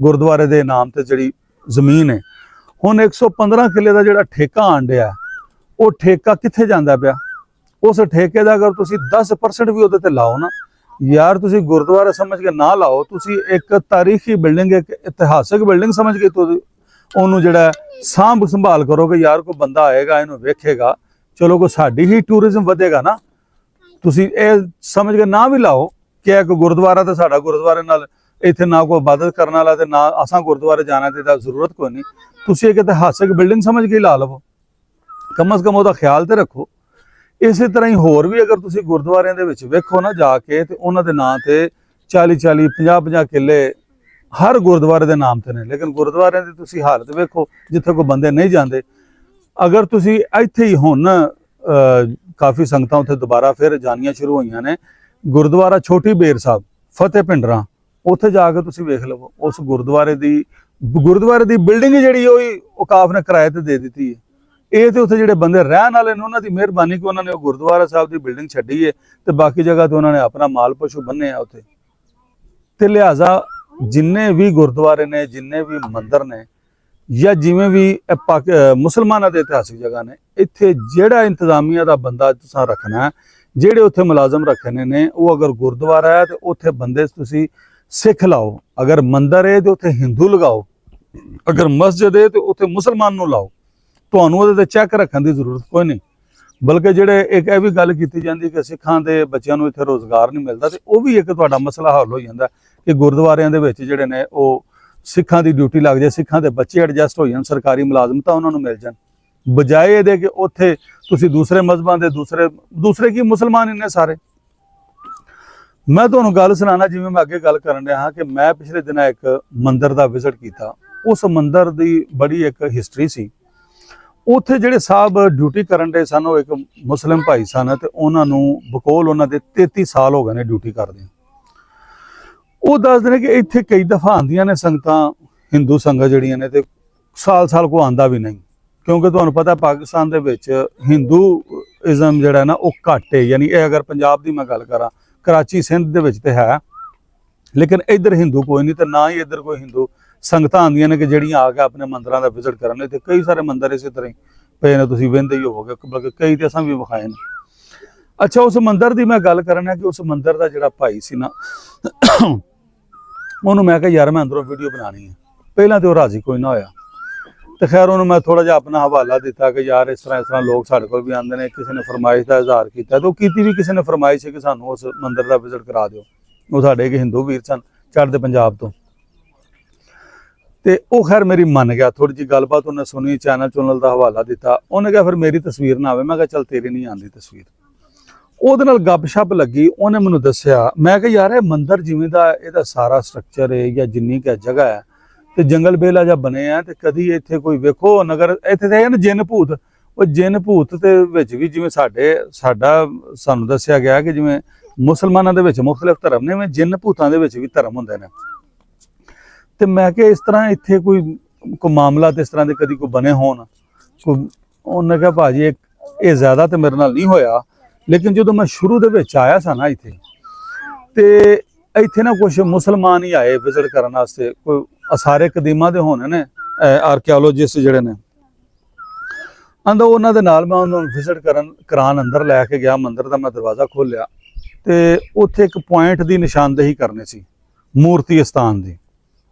ਗੁਰਦੁਆਰੇ ਦੇ ਨਾਮ ਤੇ ਜਿਹੜੀ ਜ਼ਮੀਨ ਹੈ। ਹੁਣ 115 ਕਿੱਲੇ ਦਾ ਜਿਹੜਾ ਠੇਕਾ ਆਂਡਿਆ ਉਹ ਠੇਕਾ ਕਿੱਥੇ ਜਾਂਦਾ ਪਿਆ? ਉਸ ਠੇਕੇ ਦਾ ਅਗਰ ਤੁਸੀਂ 10% ਵੀ ਉਹਦੇ ਤੇ ਲਾਓ ਨਾ, ਯਾਰ ਤੁਸੀਂ ਗੁਰਦੁਆਰਾ ਸਮਝ ਕੇ ਨਾ ਲਾਓ, ਤੁਸੀਂ ਇੱਕ ਤਾਰੀਖੀ ਬਿਲਡਿੰਗ, ਇੱਕ ਇਤਿਹਾਸਕ ਬਿਲਡਿੰਗ ਸਮਝ ਕੇ ਤੁਸੀਂ ਉਹਨੂੰ ਜਿਹੜਾ ਸਾਂਭ ਸੰਭਾਲ ਕਰੋ ਕਿ ਯਾਰ ਕੋਈ ਬੰਦਾ ਆਏਗਾ, ਇਹਨੂੰ ਵੇਖੇਗਾ ਚਲੋ ਕੋ ਸਾਡੀ ਹੀ ਟੂਰਿਜ਼ਮ ਵਧੇਗਾ ਨਾ, ਤੁਸੀਂ ਇਹ ਸਮਝ ਕੇ ਨਾ ਵੀ ਲਾਓ ਕਿ ਇੱਕ ਗੁਰਦੁਆਰਾ ਤੇ ਸਾਡਾ ਗੁਰਦੁਆਰੇ ਨਾਲ ਇੱਥੇ ਨਾ ਕੋਈ ਇਬਾਦਤ ਕਰਨ ਵਾਲਾ ਤੇ ਨਾ ਅਸਾਂ ਗੁਰਦੁਆਰੇ ਜਾਣਾ ਤੇ ਦਾ ਜ਼ਰੂਰਤ ਕੋਈ ਨਹੀਂ। ਤੁਸੀਂ ਇੱਕ ਇਤਿਹਾਸਕ ਬਿਲਡਿੰਗ ਸਮਝ ਕੇ ਹੀ ਲਾ ਲਵੋ। ਕਮ ਸ ਕਮ ਉਹਦਾ ਖਿਆਲ ਤੇ ਰੱਖੋ। ਇਸੇ ਤਰ੍ਹਾਂ ਹੀ ਹੋਰ ਵੀ ਅਗਰ ਤੁਸੀਂ ਗੁਰਦੁਆਰਿਆਂ ਦੇ ਵਿੱਚ ਵੇਖੋ ਨਾ ਜਾ ਕੇ ਤੇ ਉਹਨਾਂ ਦੇ ਨਾਂ ਤੇ 40 40 50 50 ਕਿੱਲੇ ਹਰ ਗੁਰਦੁਆਰੇ ਦੇ ਨਾਮ ਤੇ ਨੇ। ਲੇਕਿਨ ਗੁਰਦੁਆਰਿਆਂ ਦੀ ਤੁਸੀਂ ਹਾਲਤ ਵੇਖੋ, ਜਿੱਥੇ ਕੋਈ ਬੰਦੇ ਨਹੀਂ ਜਾਂਦੇ ਅਗਰ ਤੁਸੀਂ ਇੱਥੇ ਹੀ ਹੁਣ ਅਹ, ਕਾਫੀ ਸੰਗਤਾਂ ਉੱਥੇ ਦੁਬਾਰਾ ਫਿਰ ਜਾਣੀਆਂ ਸ਼ੁਰੂ ਹੋਈਆਂ ਨੇ ਗੁਰਦੁਆਰਾ ਛੋਟੀ ਬੇਰ ਸਾਹਿਬ ਫਤਿਹ ਪਿੰਡਰਾ ਉੱਥੇ ਜਾ ਕੇ ਤੁਸੀਂ ਵੇਖ ਲਵੋ ਉਸ ਗੁਰਦੁਆਰੇ ਦੀ ਗੁਰਦੁਆਰੇ ਦੀ ਬਿਲਡਿੰਗ ਜਿਹੜੀ ਉਹ ਹੀ ਔਕਾਫ ਨੇ ਕਿਰਾਏ ਤੇ ਦੇ ਦਿੱਤੀ ਹੈ। ਇਹ ਤੇ ਉੱਥੇ ਜਿਹੜੇ ਬੰਦੇ ਰਹਿਣ ਵਾਲੇ ਨੇ ਉਹਨਾਂ ਦੀ ਮਿਹਰਬਾਨੀ ਕਿ ਉਹਨਾਂ ਨੇ ਉਹ ਗੁਰਦੁਆਰਾ ਸਾਹਿਬ ਦੀ ਬਿਲਡਿੰਗ ਛੱਡੀ ਹੈ ਤੇ ਬਾਕੀ ਜਗ੍ਹਾ ਤੇ ਉਹਨਾਂ ਨੇ ਆਪਣਾ ਮਾਲ ਪਸ਼ੂ ਬੰਨੇ ਆ ਉੱਥੇ। ਤੇ ਲਿਹਾਜ਼ਾ ਜਿੰਨੇ ਵੀ ਗੁਰਦੁਆਰੇ ਨੇ ਜਿੰਨੇ ਵੀ ਮੰਦਿਰ ਨੇ ਜਾਂ ਜਿਵੇਂ ਵੀ ਪਾਕ- ਮੁਸਲਮਾਨਾਂ ਦੇ ਇਤਿਹਾਸਿਕ ਜਗ੍ਹਾ ਨੇ, ਇੱਥੇ ਜਿਹੜਾ ਇੰਤਜ਼ਾਮੀਆ ਦਾ ਬੰਦਾ ਤੁਸੀਂ ਰੱਖਣਾ, ਜਿਹੜੇ ਉੱਥੇ ਮੁਲਾਜ਼ਮ ਰੱਖਣੇ ਨੇ, ਉਹ ਅਗਰ ਗੁਰਦੁਆਰਾ ਹੈ ਤੇ ਉੱਥੇ ਬੰਦੇ ਤੁਸੀਂ ਸਿੱਖ ਲਾਓ। ਅਗਰ ਮੰਦਰ ਹੈ ਤੇ ਉੱਥੇ ਹਿੰਦੂ ਲਗਾਓ। ਅਗਰ ਮਸਜਿਦ ਹੈ ਤੇ ਉੱਥੇ ਮੁਸਲਮਾਨ ਨੂੰ ਲਾਓ। ਤੁਹਾਨੂੰ ਉਹਦੇ ਤੇ ਚੈੱਕ ਰੱਖਣ ਦੀ ਜ਼ਰੂਰਤ ਕੋਈ ਨਹੀਂ। ਬਲਕਿ ਜਿਹੜੇ ਇੱਕ ਇਹ ਵੀ ਗੱਲ ਕੀਤੀ ਜਾਂਦੀ ਕਿ ਸਿੱਖਾਂ ਦੇ ਬੱਚਿਆਂ ਨੂੰ ਇੱਥੇ ਰੋਜ਼ਗਾਰ ਨਹੀਂ ਮਿਲਦਾ ਤੇ ਉਹ ਵੀ ਇੱਕ ਤੁਹਾਡਾ ਮਸਲਾ ਹੱਲ ਹੋ ਜਾਂਦਾ ਕਿ ਗੁਰਦੁਆਰਿਆਂ ਦੇ ਵਿੱਚ ਜਿਹੜੇ ਨੇ ਉਹ ਸਿੱਖਾਂ ਦੀ ਡਿਊਟੀ ਲੱਗ ਜਾਏ, ਸਿੱਖਾਂ ਦੇ ਬੱਚੇ ਐਡਜਸਟ ਹੋ ਜਾਣ, ਸਰਕਾਰੀ ਮੁਲਾਜ਼ਮ ਤਾਂ ਉਹਨਾਂ ਨੂੰ ਮਿਲ ਜਾਣ। ਬਜਾਏ ਇਹਦੇ ਕਿ ਉੱਥੇ ਤੁਸੀਂ ਦੂਸਰੇ ਮਜ਼ਹਬਾਂ ਦੇ ਦੂਸਰੇ ਦੂਸਰੇ ਕੀ ਮੁਸਲਮਾਨ ਇੰਨੇ ਸਾਰੇ? ਮੈਂ ਤੁਹਾਨੂੰ ਗੱਲ ਸੁਣਾਣਾ ਜਿਵੇਂ ਮੈਂ ਅੱਗੇ ਗੱਲ ਕਰਨ ਰਿਹਾ ਹਾਂ ਕਿ ਮੈਂ ਪਿਛਲੇ ਦਿਨਾਂ ਇੱਕ ਮੰਦਿਰ ਦਾ ਵਿਜ਼ਿਟ ਕੀਤਾ। ਉਸ ਮੰਦਿਰ ਦੀ ਬੜੀ ਇੱਕ ਹਿਸਟਰੀ ਸੀ। ਉੱਥੇ ਜਿਹੜੇ ਸਾਹਿਬ ਡਿਊਟੀ ਕਰਨ ਦੇ ਸਨ, ਉਹ ਇੱਕ ਮੁਸਲਿਮ ਭਾਈ ਸਨ ਤੇ ਉਹਨਾਂ ਨੂੰ ਬਕੋਲ ਉਹਨਾਂ ਦੇ 33 ਸਾਲ ਹੋ ਗਏ ਨੇ ਡਿਊਟੀ ਕਰਦੇ ਉਹ ਦੱਸਦੇ ਨੇ ਕਿ ਇੱਥੇ ਕਈ ਦਫਾ ਆਉਂਦੀਆਂ ਨੇ ਸੰਗਤਾਂ, ਹਿੰਦੂ ਸੰਗਤ ਜਿਹੜੀਆਂ ਨੇ ਤੇ ਸਾਲ-ਸਾਲ ਕੋ ਆਂਦਾ ਵੀ ਨਹੀਂ। ਕਿਉਂਕਿ ਤੁਹਾਨੂੰ ਪਤਾ ਪਾਕਿਸਤਾਨ ਦੇ ਵਿੱਚ ਹਿੰਦੂਇਜ਼ਮ ਜਿਹੜਾ ਨਾ ਉਹ ਘੱਟ ਹੈ ਯਾਨੀ ਇਹ ਅਗਰ ਪੰਜਾਬ ਦੀ ਮੈਂ ਗੱਲ ਕਰਾਂ, ਕਰਾਚੀ ਸਿੰਧ ਦੇ ਵਿੱਚ ਤੇ ਹੈ। ਲੇਕਿਨ ਇੱਧਰ ਹਿੰਦੂ ਕੋਈ ਨਹੀਂ ਤੇ ਨਾ ਹੀ ਇੱਧਰ ਕੋਈ ਹਿੰਦੂ ਸੰਗਤਾਂ ਆਉਂਦੀਆਂ ਨੇ ਕਿ ਜਿਹੜੀਆਂ ਆ ਕੇ ਆਪਣੇ ਮੰਦਰਾਂ ਦਾ ਵਿਜ਼ਿਟ ਕਰਨ ਲਈ। ਤੇ ਕਈ ਸਾਰੇ ਮੰਦਰ ਇਸੇ ਤਰ੍ਹਾਂ ਹੀ ਪਏ ਨੇ। ਤੁਸੀਂ ਵੇਂਦੇ ਹੀ ਹੋਵੋਗੇ, ਬਲਕਿ ਕਈ ਤੇ ਅਸਾਂ ਵੀ ਵਿਖਾਏ ਨੇ। ਅੱਛਾ, ਉਸ ਮੰਦਿਰ ਦੀ ਮੈਂ ਗੱਲ ਕਰਨਾ ਕਿ ਉਸ ਮੰਦਰ ਦਾ ਜਿਹੜਾ ਭਾਈ ਸੀ ਨਾ, ਉਹਨੂੰ ਮੈਂ ਕਿਹਾ, ਯਾਰ, ਮੈਂ ਅੰਦਰੋਂ ਵੀਡੀਓ ਬਣਾਣੀ ਹੈ ਪਹਿਲਾਂ ਤੇ ਉਹ ਰਾਜ਼ੀ ਕੋਈ ਨਾ ਹੋਇਆ। ਤੇ ਖੈਰ, ਉਹਨੂੰ ਮੈਂ ਥੋੜਾ ਜਿਹਾ ਆਪਣਾ ਹਵਾਲਾ ਦਿੱਤਾ ਕਿ ਯਾਰ, ਇਸ ਤਰ੍ਹਾਂ ਇਸ ਤਰ੍ਹਾਂ ਲੋਕ ਸਾਡੇ ਕੋਲ ਵੀ ਆਉਂਦੇ ਨੇ, ਕਿਸੇ ਨੇ ਫਰਮਾਇਸ਼ ਦਾ ਇਜ਼ਹਾਰ ਕੀਤਾ ਤੇ ਉਹ ਕੀਤੀ ਵੀ ਕਿਸੇ ਨੇ ਫਰਮਾਇਸ਼ ਹੈ ਕਿ ਸਾਨੂੰ ਉਸ ਮੰਦਿਰ ਦਾ ਵਿਜ਼ਿਟ ਕਰਾ ਦਿਓ। ਉਹ ਸਾਡੇ ਇੱਕ ਹਿੰਦੂ ਵੀਰ ਸਨ, ਚੜ੍ਹਦੇ ਪੰਜਾਬ ਤੋਂ। ਤੇ ਉਹ ਖੈਰ, ਮੇਰੀ ਮੰਨ ਗਿਆ। ਥੋੜੀ ਜੀ ਗੱਲਬਾਤ ਉਹਨੇ ਸੁਣੀ ਚੈਨਲ ਚੁਨਲ ਦਾ ਹਵਾਲਾ ਦਿੱਤਾ। ਉਹਨੇ ਕਿਹਾ, ਫਿਰ ਮੇਰੀ ਤਸਵੀਰ ਨਾ ਆਵੇ। ਮੈਂ ਕਿਹਾ, ਚੱਲ, ਤੇਰੀ ਨਹੀਂ ਆਂਦੀ ਤਸਵੀਰ। ਉਹਦੇ ਨਾਲ ਗੱਪਸ਼ਪ ਲੱਗੀ, ਉਹਨੇ ਮੈਨੂੰ ਦੱਸਿਆ, ਮੈਂ ਕਿਹਾ, ਯਾਰ, ਇਹ ਮੰਦਿਰ ਜਿਵੇਂ ਦਾ ਇਹਦਾ ਸਾਰਾ ਸਟਰਕਚਰ ਹੈ ਜਾਂ ਜਿੰਨੀ ਕੁ ਜਗ੍ਹਾ ਹੈ, ਤੇ ਜੰਗਲ ਬੇਲਾ ਜਾਂ ਬਣੇ ਆ ਤੇ ਕਦੀ ਇੱਥੇ ਕੋਈ ਵੇਖੋ ਨਗਰ, ਇੱਥੇ ਤਾਂ ਇਹ ਨਾ ਜਿੰਨ ਭੂਤ, ਉਹ ਜਿੰਨ ਭੂਤ ਦੇ ਵਿੱਚ ਵੀ ਜਿਵੇਂ ਸਾਡੇ, ਸਾਡਾ ਸਾਨੂੰ ਦੱਸਿਆ ਗਿਆ ਕਿ ਜਿਵੇਂ ਮੁਸਲਮਾਨਾਂ ਦੇ ਵਿੱਚ ਮੁxtਲਫ ਧਰਮ ਨੇ ਉਵੇਂ ਜਿੰਨ ਭੂਤਾਂ ਦੇ ਵਿੱਚ ਵੀ ਧਰਮ ਹੁੰਦੇ ਨੇ। ਤੇ ਮੈਂ ਕਿਹਾ, ਇਸ ਤਰ੍ਹਾਂ ਇੱਥੇ ਕੋਈ ਕੋਈ ਮਾਮਲਾ ਤੇ ਇਸ ਤਰ੍ਹਾਂ ਦੇ ਕਦੀ ਕੋਈ ਬਣੇ ਹੋਣ, ਕੋਈ, ਉਹਨੇ ਕਿਹਾ, ਭਾਜੀ, ਇਹ ਇਹ ਜ਼ਿਆਦਾ ਤੇ ਮੇਰੇ ਨਾਲ ਨਹੀਂ ਹੋਇਆ। ਲੇਕਿਨ ਜਦੋਂ ਮੈਂ ਸ਼ੁਰੂ ਦੇ ਵਿੱਚ ਆਇਆ ਸਾਂ ਨਾ ਇੱਥੇ ਤੇ ਇੱਥੇ ਨਾ ਕੁਝ ਮੁਸਲਮਾਨ ਹੀ ਆਏ ਵਿਜ਼ਿਟ ਕਰਨ ਵਾਸਤੇ ਕੋਈ ਅਸਾਰੇ ਕਦੀਮਾ ਦੇ ਹੋਣੇ ਨੇ ਆਰਕੀਓਲੋਜਿਸਟ ਜਿਹੜੇ ਨੇ। ਆਂਦਾ ਉਹਨਾਂ ਦੇ ਨਾਲ ਮੈਂ ਉਹਨਾਂ ਨੂੰ ਵਿਜ਼ਿਟ ਕਰਨ ਕਰਾਨ ਅੰਦਰ ਲੈ ਕੇ ਗਿਆ ਮੰਦਿਰ ਦਾ ਮੈਂ ਦਰਵਾਜ਼ਾ ਖੋਲ੍ਹਿਆ ਤੇ ਉੱਥੇ ਇੱਕ ਪੁਆਇੰਟ ਦੀ ਨਿਸ਼ਾਨਦੇਹੀ ਕਰਨੀ ਸੀ ਮੂਰਤੀ ਸਥਾਨ ਦੀ।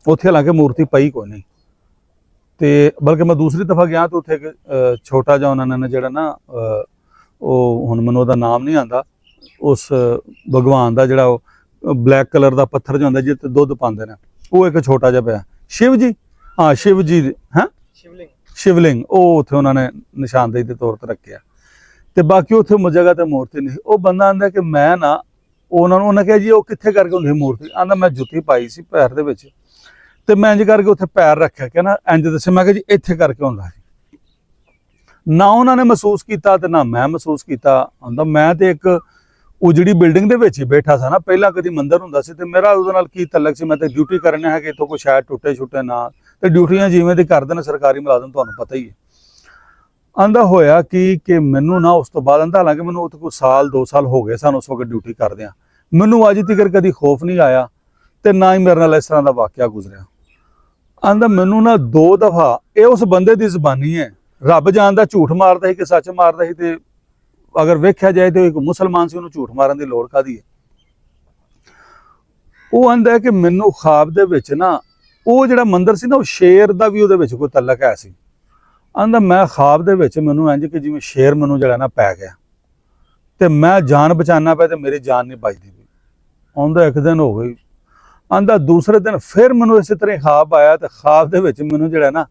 ਉੱਥੇ ਹਾਲਾਂਕਿ ਮੂਰਤੀ ਪਈ ਕੋਈ ਨਹੀਂ। ਤੇ ਬਲਕਿ ਮੈਂ ਦੂਸਰੀ ਦਫਾ ਗਿਆ ਤੇ ਉੱਥੇ ਇੱਕ ਅ, ਛੋਟਾ ਜਿਹਾ ਉਹਨਾਂ ਨੇ ਜਿਹੜਾ ਨਾ ਉਹ ਹੁਣ ਮੈਨੂੰ ਉਹਦਾ ਨਾਮ ਨਹੀਂ ਆਂਦਾ ਉਸ ਭਗਵਾਨ ਦਾ ਜਿਹੜਾ ਉਹ ਬਲੈਕ ਕਲਰ ਦਾ ਪੱਥਰ ਜਿਹਾ ਹੁੰਦਾ ਜਿੱਥੇ ਦੁੱਧ ਪਾਉਂਦੇ ਨੇ ਉਹ ਇੱਕ ਛੋਟਾ ਜਿਹਾ ਪਿਆ। ਸ਼ਿਵ ਜੀ ਹਾਂ ਸ਼ਿਵ ਜੀ ਹਾਂ? ਸ਼ਿਵਲਿੰਗ। ਸ਼ਿਵਲਿੰਗ ਉਹ ਉੱਥੇ ਉਹਨਾਂ ਨੇ ਨਿਸ਼ਾਨਦੇਹੀ ਦੇ ਤੌਰ ਤੇ ਰੱਖਿਆ। ਤੇ ਬਾਕੀ ਉੱਥੇ ਮੁ- ਜਗ੍ਹਾ ਤੇ ਮੂਰਤੀ ਨਹੀਂ। ਉਹ ਬੰਦਾ ਆਂਦਾ ਕਿ ਮੈਂ ਨਾ ਉਹਨਾਂ ਨੂੰ ਉਹਨਾਂ ਕਿਹਾ ਜੀ ਉਹ ਕਿੱਥੇ ਕਰਕੇ ਹੁੰਦੀ ਮੂਰਤੀ? ਆਂਦਾ ਮੈਂ ਜੁੱਤੀ ਪਾਈ ਸੀ ਪੈਰ ਦੇ ਵਿੱਚ। ਤੇ ਮੈਂ ਇੰਜ ਕਰਕੇ ਉੱਥੇ ਪੈਰ ਰੱਖਿਆ ਕਿ ਨਾ ਇੰਜ ਦੱਸਿਆ। ਮੈਂ ਕਿਹਾ ਜੀ ਇੱਥੇ ਕਰਕੇ ਹੁੰਦਾ ਸੀ। ਨਾ ਉਹਨਾਂ ਨੇ ਮਹਿਸੂਸ ਕੀਤਾ ਤੇ ਨਾ ਮੈਂ ਮਹਿਸੂਸ ਕੀਤਾ। ਆਂਦਾ ਮੈਂ ਤੇ ਇੱਕ ਉਜੜੀ ਬਿਲਡਿੰਗ ਦੇ ਵਿੱਚ ਹੀ ਬੈਠਾ ਸੀ ਨਾ। ਪਹਿਲਾਂ ਕਦੀ ਮੰਦਰ ਹੁੰਦਾ ਸੀ ਤੇ ਮੇਰਾ ਉਹਦੇ ਨਾਲ ਕੀ ਤਲਕ ਸੀ? ਮੈਂ ਤੇ ਡਿਊਟੀ ਕਰਨਾ ਹੈ ਕਿ ਇਥੋਂ ਕੋਈ ਸ਼ਾਇਦ ਟੁੱਟੇ ਛੁੱਟੇ ਨਾ। ਤੇ ਡਿਊਟੀਆਂ ਜਿਵੇਂ ਦੇ ਕਰਦੇ ਨੇ ਸਰਕਾਰੀ ਮੁਲਾਜ਼ਮ, ਤੁਹਾਨੂੰ ਪਤਾ ਹੀ ਹੈ। ਆਂਦਾ ਹੋਇਆ ਕਿ ਕਿ ਮੈਨੂੰ ਨਾ ਉਸ ਤੋਂ ਬਾਅਦ ਆਂਦਾ ਹਾਲਾਂਕਿ ਮੈਨੂੰ ਉੱਥੇ ਕੋਈ ਸਾਲ 2 ਸਾਲ ਹੋ ਗਏ ਸਨ ਉਸ ਵਕਤ ਡਿਊਟੀ ਕਰਦਿਆਂ ਮੈਨੂੰ ਅੱਜ ਤੱਕ ਕਦੀ ਖੌਫ ਨਹੀਂ ਆਇਆ ਤੇ ਨਾ ਹੀ ਮੇਰੇ ਨਾਲ ਇਸ ਤਰ੍ਹਾਂ ਦਾ ਵਾਕਿਆ ਗੁਜ਼ਰਿਆ। ਆਂਦਾ ਮੈਨੂੰ ਨਾ ਦੋ ਦਫਾ, ਇਹ ਉਸ ਬੰਦੇ ਦੀ ਜ਼ਬਾਨੀ ਹੈ ਰੱਬ ਜਾਣਦਾ ਝੂਠ ਮਾਰਦਾ ਸੀ ਕਿ ਸੱਚ ਮਾਰਦਾ ਸੀ ਤੇ ਅਗਰ ਵੇਖਿਆ ਜਾਏ ਤੇ ਉਹ ਇੱਕ ਮੁਸਲਮਾਨ ਸੀ, ਉਹਨੂੰ ਝੂਠ ਮਾਰਨ ਦੀ ਲੋੜ ਕਾਦੀ ਹੈ? ਉਹ ਆਂਦਾ ਕਿ ਮੈਨੂੰ ਖਾਬ ਦੇ ਵਿੱਚ ਨਾ, ਉਹ ਜਿਹੜਾ ਮੰਦਰ ਸੀ ਨਾ, ਉਹ ਸ਼ੇਰ ਦਾ ਵੀ ਉਹਦੇ ਵਿੱਚ ਕੋਈ ਤਲਕ ਹੈ ਸੀ। ਆਂਦਾ ਮੈਂ ਖਾਬ ਦੇ ਵਿੱਚ ਮੈਨੂੰ ਇੰਜ ਕਿ ਜਿਵੇਂ ਸ਼ੇਰ ਮੈਨੂੰ ਜਿਹੜਾ ਨਾ ਪੈ ਗਿਆ। ਤੇ ਮੈਂ ਜਾਨ ਬਚਾਉਣਾ ਪਿਆ ਤੇ ਮੇਰੀ ਜਾਨ ਨਹੀਂ ਬਚਦੀ ਪਈ। ਆਉਂਦਾ ਇੱਕ ਦਿਨ ਹੋ ਗਈ। ਆਂਦਾ ਦੂਸਰੇ ਦਿਨ ਫਿਰ ਮੈਨੂੰ ਇਸੇ ਤਰ੍ਹਾਂ ਹੀ ਖਾਬ ਆਇਆ ਤੇ ਖਾਬ ਦੇ ਵਿੱਚ ਮੈਨੂੰ ਜਿਹੜਾ ਨਾ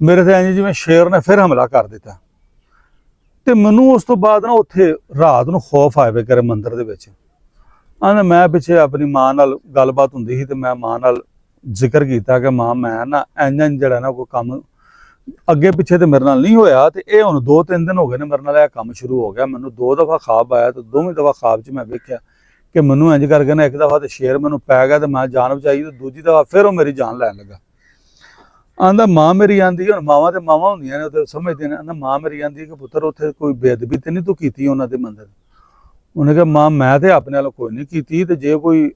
ਮੇਰੇ ਤੇ ਇੰਜ ਜਿਵੇਂ ਸ਼ੇਰ ਨੇ ਫਿਰ ਹਮਲਾ ਕਰ ਦਿੱਤਾ। ਤੇ ਮੈਨੂੰ ਉਸ ਤੋਂ ਬਾਅਦ ਨਾ ਉੱਥੇ ਰਾਤ ਨੂੰ ਖੌਫ ਆਇਆ ਵੇ ਕਰੇ ਮੰਦਿਰ ਦੇ ਵਿੱਚ। ਆਂਦਾ ਮੈਂ ਪਿੱਛੇ ਆਪਣੀ ਮਾਂ ਨਾਲ ਗੱਲਬਾਤ ਹੁੰਦੀ ਸੀ ਤੇ ਮੈਂ ਮਾਂ ਨਾਲ ਜ਼ਿਕਰ ਕੀਤਾ ਕਿ ਮਾਂ ਮੈਂ ਨਾ ਇੰਜ ਜਿਹੜਾ ਨਾ ਕੋਈ ਕੰਮ ਅੱਗੇ ਪਿੱਛੇ ਤੇ ਮੇਰੇ ਨਾਲ ਨਹੀਂ ਹੋਇਆ ਤੇ ਇਹ ਹੁਣ ਦੋ ਤਿੰਨ ਦਿਨ ਹੋ ਗਏ ਨੇ ਮੇਰੇ ਨਾਲ ਇਹ ਕੰਮ ਸ਼ੁਰੂ ਹੋ ਗਿਆ। ਮੈਨੂੰ ਦੋ ਦਫਾ ਖਾਬ ਆਇਆ ਤੇ ਦੋਵੇਂ ਦਫਾ ਖਾਬ 'ਚ ਮੈਂ ਵੇਖਿਆ ਕਿ ਮੈਨੂੰ ਇੰਜ ਕਰਕੇ ਨਾ ਇੱਕ ਦਫਾ ਤੇ ਸ਼ੇਰ ਮੈਨੂੰ ਪੈ ਗਿਆ ਤੇ ਮੈਂ ਜਾਨ ਬਚਾਈ ਤੇ ਦੂਜੀ ਦਫਾ ਫਿਰ ਉਹ ਮੇਰੀ ਜਾਨ ਲੈਣ ਲੱਗਾ। ਆਂਦਾ ਮਾਂ ਮੇਰੀ ਆਂਦੀ ਹੁਣ ਮਾਵਾਂ ਤੇ ਮਾਵਾਂ ਹੁੰਦੀਆਂ ਨੇ, ਉਹ ਸਮਝਦੇ ਨੇ, ਆਂਦਾ ਮਾਂ ਮੇਰੀ ਆਂਦੀ ਕਿ ਪੁੱਤਰ, ਉੱਥੇ ਕੋਈ ਬੇਅਦਬੀ ਤੇ ਨਹੀਂ ਤੂੰ ਕੀਤੀ ਉਹਨਾਂ ਦੇ ਮੰਦਰ। ਉਹਨੇ ਕਿਹਾ, ਮਾਂ, ਮੈਂ ਤੇ ਆਪਣੇ ਵੱਲੋਂ ਕੋਈ ਨਹੀਂ ਕੀਤੀ, ਤੇ ਜੇ ਕੋਈ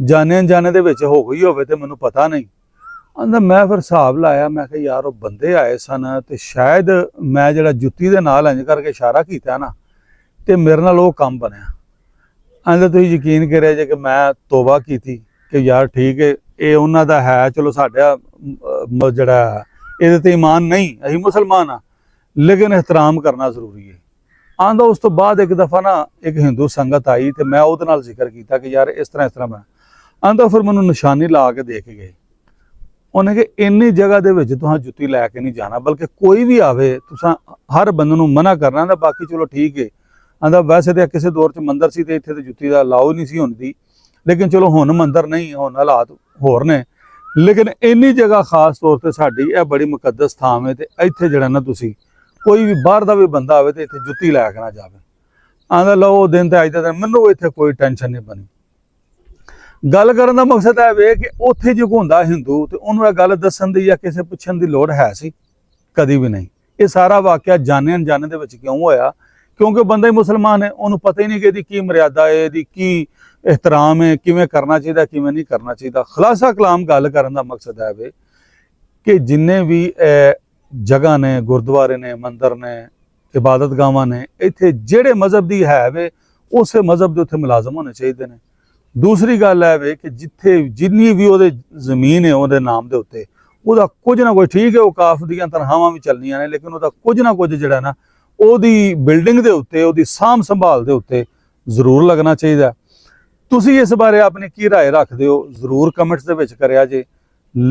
ਜਾਣੇ ਅਣਜਾਣੇ ਦੇ ਵਿੱਚ ਹੋ ਗਈ ਹੋਵੇ ਤੇ ਮੈਨੂੰ ਪਤਾ ਨਹੀਂ। ਆਂਦਾ ਮੈਂ ਫਿਰ ਹਿਸਾਬ ਲਾਇਆ, ਮੈਂ ਕਿਹਾ, ਯਾਰ, ਉਹ ਬੰਦੇ ਆਏ ਸਨ ਤੇ ਸ਼ਾਇਦ ਮੈਂ ਜਿਹੜਾ ਜੁੱਤੀ ਦੇ ਨਾਲ ਇੰਜ ਕਰਕੇ ਇਸ਼ਾਰਾ ਕੀਤਾ ਨਾ, ਤੇ ਮੇਰੇ ਨਾਲ ਉਹ ਕੰਮ ਬਣਿਆ। ਆਂਦਾ ਤੁਸੀਂ ਯਕੀਨ ਕਰਿਆ ਜੇ ਕਿ ਮੈਂ ਤੋਬਾ ਕੀਤੀ, ਕਿ ਯਾਰ ਠੀਕ ਹੈ ਇਹ ਉਹਨਾਂ ਦਾ ਹੈ, ਚਲੋ ਸਾਡਾ ਜਿਹੜਾ ਇਹਦੇ ਤੇ ਇਮਾਨ ਨਹੀਂ, ਅਸੀਂ ਮੁਸਲਮਾਨ ਆ। ਲੇਕਿਨ ਇਹਤਰਾਮ ਕਰਨਾ ਜ਼ਰੂਰੀ ਹੈ। ਆਂਦਾ ਉਸ ਤੋਂ ਬਾਅਦ ਇੱਕ ਦਫਾ ਨਾ ਇੱਕ ਹਿੰਦੂ ਸੰਗਤ ਆਈ ਤੇ ਮੈਂ ਉਹਦੇ ਨਾਲ ਜ਼ਿਕਰ ਕੀਤਾ ਕਿ ਯਾਰ ਇਸ ਤਰ੍ਹਾਂ ਇਸ ਤਰ੍ਹਾਂ ਮੈਂ ਆਂਦਾ ਫਿਰ ਮੈਨੂੰ ਨਿਸ਼ਾਨੀ ਲਾ ਕੇ ਦੇ ਕੇ ਗਏ। ਉਹਨੇ ਕਿ ਇੰਨੀ ਜਗ੍ਹਾ ਦੇ ਵਿੱਚ ਤੁਹਾਂ ਜੁੱਤੀ ਲੈ ਕੇ ਨਹੀਂ ਜਾਣਾ, ਬਲਕਿ ਕੋਈ ਵੀ ਆਵੇ, ਤੁਸੀਂ ਹਰ ਬੰਦੇ ਨੂੰ ਮਨਾ ਕਰਨਾ ਦਾ ਬਾਕੀ ਚਲੋ ਠੀਕ ਹੈ ਆਂਦਾ ਵੈਸੇ ਤੇ ਕਿਸੇ ਦੌਰ ਚ ਮੰਦਰ ਸੀ ਤੇ ਇੱਥੇ ਤੇ ਜੁੱਤੀ ਦਾ ਲਾਓ ਨਹੀਂ ਸੀ ਹੁੰਦੀ। ਲੇਕਿਨ ਚਲੋ ਹੁਣ ਮੰਦਰ ਨਹੀਂ, ਹੁਣ ਹਾਲਾਤ ਹੋਰ ਨੇ। ਲੇਕਿਨ ਇੰਨੀ ਜਗ੍ਹਾ ਖਾਸ ਤੌਰ ਤੇ ਸਾਡੀ ਇਹ ਬੜੀ ਮੁਕੱਦਸ ਥਾਂ ਹੈ ਤੇ ਇੱਥੇ ਜਿਹੜਾ ਨਾ ਤੁਸੀਂ ਕੋਈ ਵੀ ਬਾਹਰ ਦਾ ਵੀ ਬੰਦਾ ਆਵੇ ਤੇ ਇੱਥੇ ਜੁੱਤੀ ਲੈ ਕੇ ਨਾ ਜਾਵੇ। ਆਂਦਾ ਲਓ, ਉਹ ਦਿਨ ਤੇ ਅੱਜ ਦਾ ਦਿਨ, ਮੈਨੂੰ ਇੱਥੇ ਕੋਈ ਟੈਨਸ਼ਨ ਨਹੀਂ ਬਣੀ। ਗੱਲ ਕਰਨ ਦਾ ਮਕਸਦ ਹੈ ਵੇ ਕਿ ਉੱਥੇ ਜੋ ਹੁੰਦਾ ਹਿੰਦੂ ਤੇ ਉਹਨੂੰ ਇਹ ਗੱਲ ਦੱਸਣ ਦੀ ਜਾਂ ਕਿਸੇ ਪੁੱਛਣ ਦੀ ਲੋੜ ਹੈ ਸੀ? ਕਦੀ ਵੀ ਨਹੀਂ। ਇਹ ਸਾਰਾ ਵਾਕਿਆ ਜਾਣੇ ਅਣਜਾਣੇ ਦੇ ਵਿੱਚ ਕਿਉਂ ਹੋਇਆ? ਕਿਉਂਕਿ ਉਹ ਬੰਦਾ ਹੀ ਮੁਸਲਮਾਨ ਹੈ, ਉਹਨੂੰ ਪਤਾ ਹੀ ਨਹੀਂ ਕਿ ਇਹਦੀ ਕੀ ਮਰਿਆਦਾ ਹੈ, ਇਹਦੀ ਕੀ ਇਹਤਰਾਮ ਹੈ, ਕਿਵੇਂ ਕਰਨਾ ਚਾਹੀਦਾ, ਕਿਵੇਂ ਨਹੀਂ ਕਰਨਾ ਚਾਹੀਦਾ। ਖੁਲਾਸਾ ਕਲਾਮ ਗੱਲ ਕਰਨ ਦਾ ਮਕਸਦ ਹੈ ਵੇ ਕਿ ਜਿੰਨੇ ਵੀ ਇਹ ਜਗ੍ਹਾ ਨੇ, ਗੁਰਦੁਆਰੇ ਨੇ, ਮੰਦਰ ਨੇ, ਇਬਾਦਤਗਾਹਾਂ ਨੇ, ਇੱਥੇ ਜਿਹੜੇ ਮਜ਼ਹਬ ਦੀ ਹੈ ਵੇ, ਉਸੇ ਮਜ਼ਹਬ ਦੇ ਉੱਥੇ ਮੁਲਾਜ਼ਮ ਹੋਣੇ ਚਾਹੀਦੇ ਨੇ। ਦੂਸਰੀ ਗੱਲ ਹੈ ਵੇ ਕਿ ਜਿੱਥੇ ਜਿੰਨੀ ਵੀ ਉਹਦੇ ਜ਼ਮੀਨ ਹੈ, ਉਹਦੇ ਨਾਮ ਦੇ ਉੱਤੇ, ਉਹਦਾ ਕੁਝ ਨਾ ਕੁਝ ਠੀਕ ਹੈ ਔਕਾਫ ਦੀਆਂ ਤਨਖਾਹਾਂ ਵੀ ਚੱਲਣੀਆਂ ਨੇ, ਲੇਕਿਨ ਉਹਦਾ ਕੁਝ ਨਾ ਕੁਝ ਜਿਹੜਾ ਨਾ ਉਹਦੀ ਬਿਲਡਿੰਗ ਦੇ ਉੱਤੇ ਉਹਦੀ ਸਾਂਭ ਸੰਭਾਲ ਦੇ ਉੱਤੇ ਜ਼ਰੂਰ ਲੱਗਣਾ ਚਾਹੀਦਾ ਤੁਸੀਂ ਇਸ ਬਾਰੇ ਆਪਣੀ ਕੀ رائے ਰੱਖਦੇ ਹੋ ਜ਼ਰੂਰ ਕਮੈਂਟਸ ਦੇ ਵਿੱਚ ਕਰਿਆ ਜੇ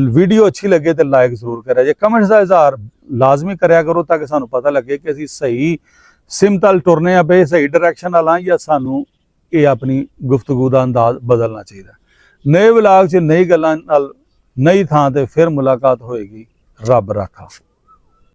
ਵੀਡੀਓ ਅੱਛੀ ਲੱਗੇ ਤੇ ਲਾਈਕ ਜ਼ਰੂਰ ਕਰਿਆ ਜੇ ਕਮੈਂਟਸ ਦਾ ਇਜ਼ਹਾਰ ਲਾਜ਼ਮੀ ਕਰਿਆ ਕਰੋ ਤਾਂ ਕਿ ਸਾਨੂੰ ਪਤਾ ਲੱਗੇ ਕਿ ਅਸੀਂ ਸਹੀ ਸਿਮਤਲ ਟੁਰਨੇ ਆ ਪਏ ਸਹੀ ਡਾਇਰੈਕਸ਼ਨ ਨਾਲ ਆ ਜਾਂ ਸਾਨੂੰ ਇਹ ਆਪਣੀ ਗੁਫ਼ਤਗੂ ਦਾ ਅੰਦਾਜ਼ ਬਦਲਣਾ ਚਾਹੀਦਾ ਨਏ ਵਲਾਗ 'ਚ ਨਈ ਗੱਲਾਂ ਨਾਲ ਨਈ ਥਾਂ ਤੇ ਫਿਰ ਮੁਲਾਕਾਤ ਹੋਏਗੀ ਰੱਬ ਰਾਖਾ